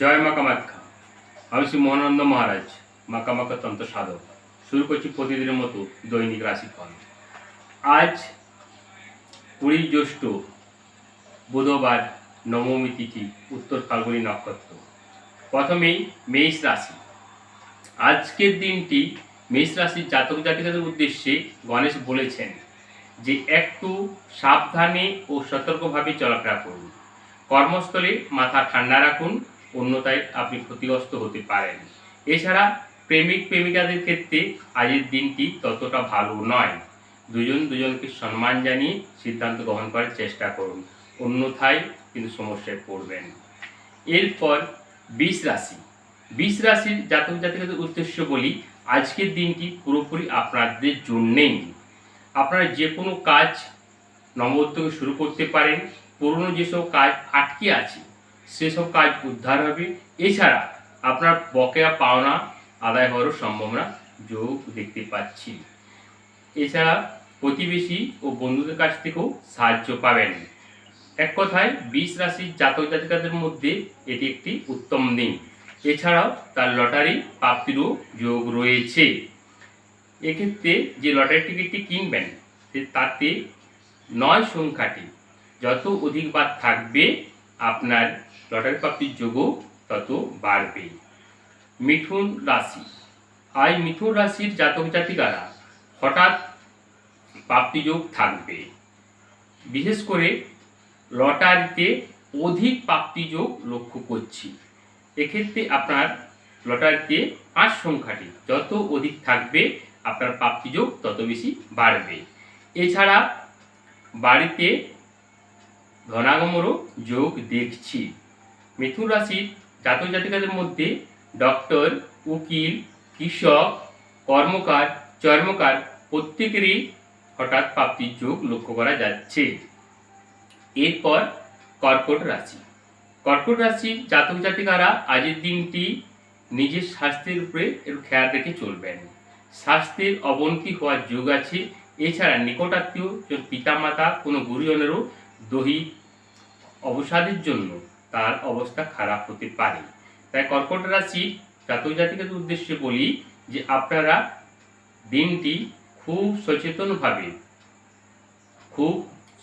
জয় মা কামাখ্যা আমি শ্রী মোহনানন্দ মহারাজ মা তন্ত্র সাধক। শুরু করছি প্রতিদিনের মতো দৈনিক রাশিফল। আজ কুড়ি জ্যৈষ্ঠ বুধবার নবমী তিথি, উত্তর ফাল্গুনী নক্ষত্র। প্রথমেই মেষ রাশি। আজকের দিনটি মেষ রাশির জাতক জাতিকাদের উদ্দেশ্যে গণেশ বলেছেন যে, একটু সাবধানে ও সতর্কভাবে চলাফেরা করুন। কর্মস্থলে মাথা ঠান্ডা রাখুন অন্যথায় আপনি ক্ষতিগ্রস্ত হতে পারেন। এছাড়া প্রেমিক, প্রেমিকাদের ক্ষেত্রে আজের দিনটি ততটা ভালো নয়। দুজন দুজনকে সম্মান জানিয়ে সিদ্ধান্ত গ্রহণ করার চেষ্টা করুন। অন্যথায় কিন্তু সমস্যায় পড়বেন। এরপর বিষ রাশি। বিষ রাশির জাতক জাতিকাদের উদ্দেশ্য বলি, আজকের দিনটি পুরোপুরি আপনাদের জন্যেই। আপনারা যে কোনো কাজ নম্বর থেকে শুরু করতে পারেন। পুরনো যেসব কাজ আটকে আছে সেসব কাজ উদ্ধার হবে। এছাড়া আপনার বকেয়া পাওনা আদায় হওয়ারও সম্ভাবনা যোগ দেখতে পাচ্ছি। এছাড়া প্রতিবেশী ও বন্ধুদের কাছ থেকেও সাহায্য পাবেন। এক কথায়, বিষ রাশির জাতক জাতিকাদের মধ্যে এটি একটি উত্তম দিন। এছাড়াও তার লটারি প্রাপ্তিরও যোগ রয়েছে। এক্ষেত্রে যে লটারি টিকিটটি কিনবেন তাতে নয় সংখ্যাটি যত অধিকবার থাকবে আপনার লটারি প্রাপ্তির যোগও তত বাড়বে মিথুন রাশি। আজ মিথুন রাশির জাতক জাতিকারা হঠাৎ প্রাপ্তিযোগ থাকবে। বিশেষ করে লটারিতে অধিক প্রাপ্তিযোগ লক্ষ্য করছি। এক্ষেত্রে আপনার লটারিতে পাঁচ সংখ্যাটি, যত অধিক থাকবে আপনার প্রাপ্তিযোগ তত বেশি বাড়বে। এছাড়া বাড়িতে ধনাগমরও যোগ দেখছি। মিথুন রাশির জাতক জাতিকাদের মধ্যে ডক্টর উকিল, কৃষক, কর্মকার, চর্মকার প্রত্যেকেরই হঠাৎ প্রাপ্তির যোগ লক্ষ্য করা যাচ্ছে। এরপর কর্কট রাশি। কর্কট রাশির জাতক জাতিকারা আজের দিনটি নিজের স্বাস্থ্যের উপরে খেয়াল রেখে চলবেন। স্বাস্থ্যের অবনতি হওয়ার যোগ আছে। এছাড়া নিকটাত্মীয়, পিতামাতা, কোনো গুরুজনেরও দৈহিক অবসাদের জন্য তার অবস্থা খারাপ হতে পারে। তাই কর্কট রাশি জাতক জাতিকাদের উদ্দেশ্যে বলি যে আপনারা দিনটি খুব সচেতনভাবে, খুব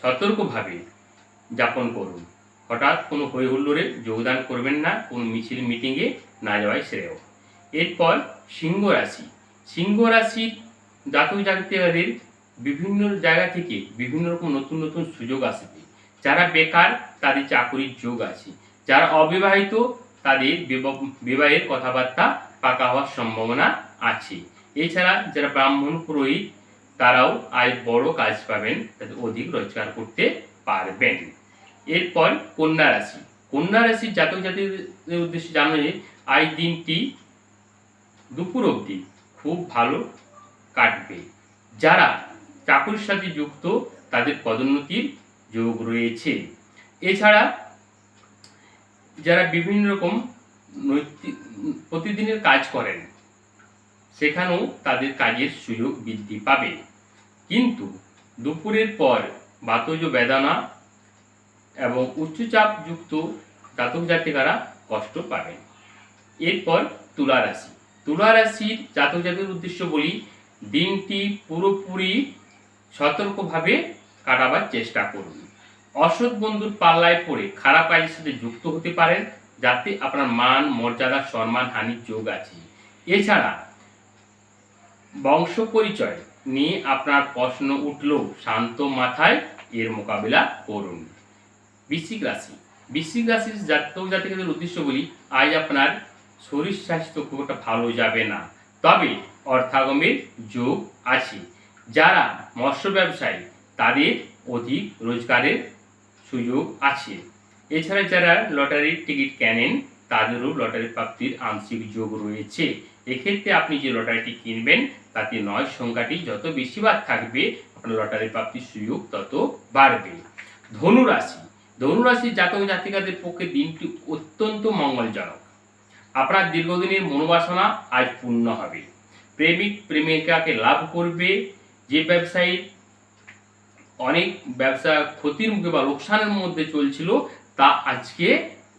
সতর্কভাবে যাপন করুন। হঠাৎ কোনো হই হুল্লোড়ে যোগদান করবেন না, কোনো মিছিল, মিটিংয়ে না যাওয়াই শ্রেয়। এরপর সিংহ রাশি। সিংহ রাশির জাতক জাতিকাদের বিভিন্ন জায়গা থেকে বিভিন্ন রকম নতুন নতুন সুযোগ আসবে। যারা বেকার, তাদের চাকরির যোগ আছে। যারা অবিবাহিত, তাদের বিবাহের কথাবার্তা পাকা হওয়ার সম্ভাবনা আছে। এছাড়া যারা ব্রাহ্মণ, পুরোহিত, তারাও আয় বড় কাজ পাবেন, তাদের অধিক রোজগার করতে পারবেন। এরপর কন্যা রাশি। কন্যা রাশির জাতক জাতিদের উদ্দেশ্যে জানো যে আজ দিনটি দুপুর অবধি খুব ভালো কাটবে। যারা চাকুরির সাথে যুক্ত, তাদের পদোন্নতির যোগ রয়েছে। এছাড়া যারা বিভিন্ন রকম নৈতিক প্রতিদিনের কাজ করেন, সেখানেও তাদের কাজের সুযোগ বৃদ্ধি পাবে। কিন্তু দুপুরের পর বাতজ বেদনা এবং উচ্চচাপযুক্ত জাতক জাতিকারা কষ্ট পাবেন এরপর তুলা রাশি। তুলা রাশির জাতক জাতির উদ্দেশ্য বলি, দিনটি পুরোপুরি সতর্কভাবে কাটাবার চেষ্টা করুন। অসৎ বন্ধুর পাল্লায় পড়ে খারাপ কাজের সাথে যুক্ত হতে পারেন, যাতে আপনার মান, মর্যাদা, সম্মান, হানির যোগ আছে। এছাড়া বংশ পরিচয় নিয়ে আপনার প্রশ্ন উঠলেও শান্ত মাথায় এর মোকাবিলা করুন। বৃশ্চিক রাশি। বৃশ্চিক রাশির জাতক জাতিকাদের উদ্দেশ্য বলি, আজ আপনার শরীর স্বাস্থ্য খুব একটা ভালো যাবে না। তবে অর্থাগমের যোগ আছে। যারা মৎস্য ব্যবসায়ী তাদের অধিক রোজগারের সুযোগ আছে। এছাড়া যারা লটারির টিকিট কেনেন, তাদেরও লটারি প্রাপ্তির আংশিক যোগ রয়েছে। এক্ষেত্রে আপনি যে লটারিটি কিনবেন, তাতে নয়, সংখ্যাটি যত বেশিবার থাকবে, আপনার লটারি প্রাপ্তির সুযোগ তত বাড়বে। ধনু রাশি ধনু জাতক জাতিকাদের পক্ষে দিনটি অত্যন্ত মঙ্গলজনক। আপনার দীর্ঘদিনের মনোবাসনা আজ পূর্ণ হবে। প্রেমিক, প্রেমিকাকে লাভ করবে, যে ব্যবসায়ী অনেক ব্যবসা ক্ষতির মুখে বা লোকসানের মধ্যে চলছিল, তা আজকে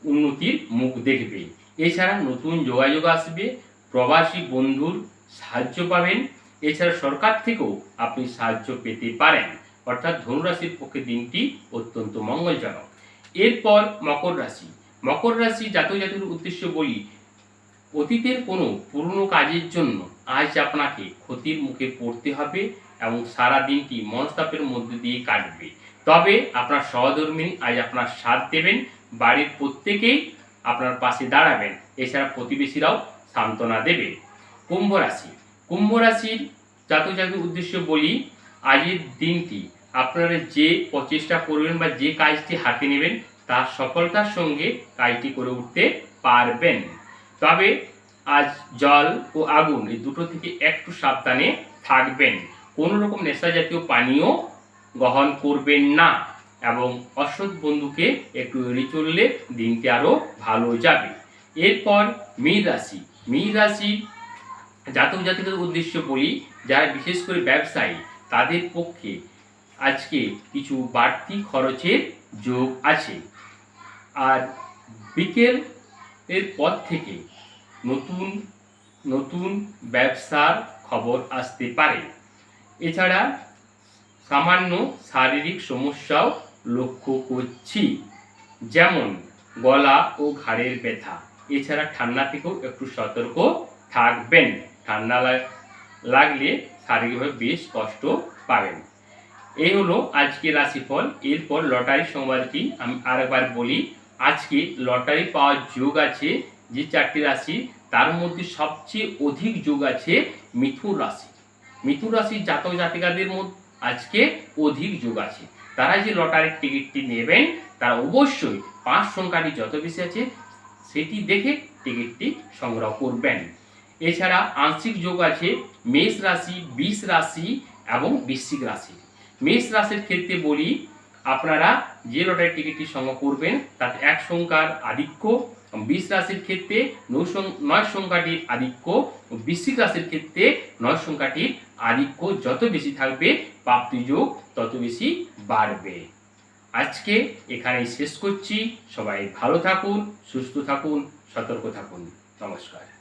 উন্নতির মুখ দেখবে এছাড়া নতুন যোগাযোগ আসবে, প্রবাসী বন্ধুর সাহায্য পাবেন, এছাড়া সরকার থেকেও আপনি সাহায্য পেতে পারেন। অর্থাৎ ধনুরাশির পক্ষে দিনটি অত্যন্ত মঙ্গলজনক। এরপর মকর রাশি। মকর রাশি জাতক জাতির উদ্দেশ্য বলি, অতীতের কোনো পুরনো কাজের জন্য আজ আপনাকে ক্ষতির মুখে পড়তে হবে এবং সারা দিনটি মনস্তাপের মধ্যে দিয়ে কাটবে। তবে আপনার সহধর্মিনী আজ আপনার সাথ দেবেন, বাড়ির প্রত্যেকেই আপনার পাশে দাঁড়াবেন, এছাড়া প্রতিবেশীরাও সান্ত্বনা দেবে কুম্ভ রাশি। কুম্ভ রাশির জাতক জাতির উদ্দেশ্য বলি আজের দিনটি আপনারা যে প্রচেষ্টা করবেন বা যে কাজটি হাতে নেবেন, তার সফলতার সঙ্গে কাজটি করে উঠতে পারবেন। তবে আজ জল ও আগুন এই দুটো থেকে একটু সাবধানে থাকবেন। কোনো রকম নেশা জাতীয় পানীয় গ্রহণ করবেন না এবং অসৎ বন্ধুকে একটু এড়িয়ে চললে দিনটি আরও ভালো যাবে। এরপর মীন রাশি। মীন রাশি জাতক জাতিকের উদ্দেশ্য বলি, যারা বিশেষ করে ব্যবসায়ী, তাদের পক্ষে আজকে কিছু বাড়তি খরচের যোগ আছে। আর বিকেল এর পর থেকে নতুন নতুন ব্যবসার খবর আসতে পারে। এছাড়া সামান্য শারীরিক সমস্যাও লক্ষ্য করছি। যেমন গলা ও ঘাড়ের ব্যথা। এছাড়া ঠান্ডা থেকেও একটু সতর্ক থাকবেন। ঠান্ডা লাগলে শারীরিকভাবে বেশ কষ্ট পাবেন। এই হলো আজকে রাশিফল। এরপর লটারি সংবাদটি আমি আরেকবার বলি, আজকে লটারি পাওয়ার যোগ আছে যে চারটি রাশি, তার মধ্যে সবচেয়ে অধিক যোগ আছে মিথুন রাশি। মিথুন রাশির জাতক জাতিকাদের মধ্যে আজকে অধিক যোগ আছে। তারা যে লটারির টিকিটটি নেবেন, তারা অবশ্যই পাঁচ সংখ্যাটি যত বেশি আছে, সেটি দেখে টিকিটটি সংগ্রহ করবেন। এছাড়া আংশিক যোগ আছে মেষ রাশি, বিষ রাশি এবং বৃশ্চিক রাশি। মেষ রাশির ক্ষেত্রে বলি, আপনারা যে লটারি টিকিটটি সংগ্রহ করবেন, তাতে এক সংখ্যার আধিক্য বিশ রাশির ক্ষেত্রে নয় সংখ্যাটির আধিক্য ও বৃশ্চিক রাশির ক্ষেত্রে নয় সংখ্যাটির আধিক্য যত বেশি থাকবে প্রাপ্তি যোগ তত বেশি বাড়বে। আজকে এখানেই শেষ করছি। সবাই ভালো থাকুন, সুস্থ থাকুন, সতর্ক থাকুন। নমস্কার।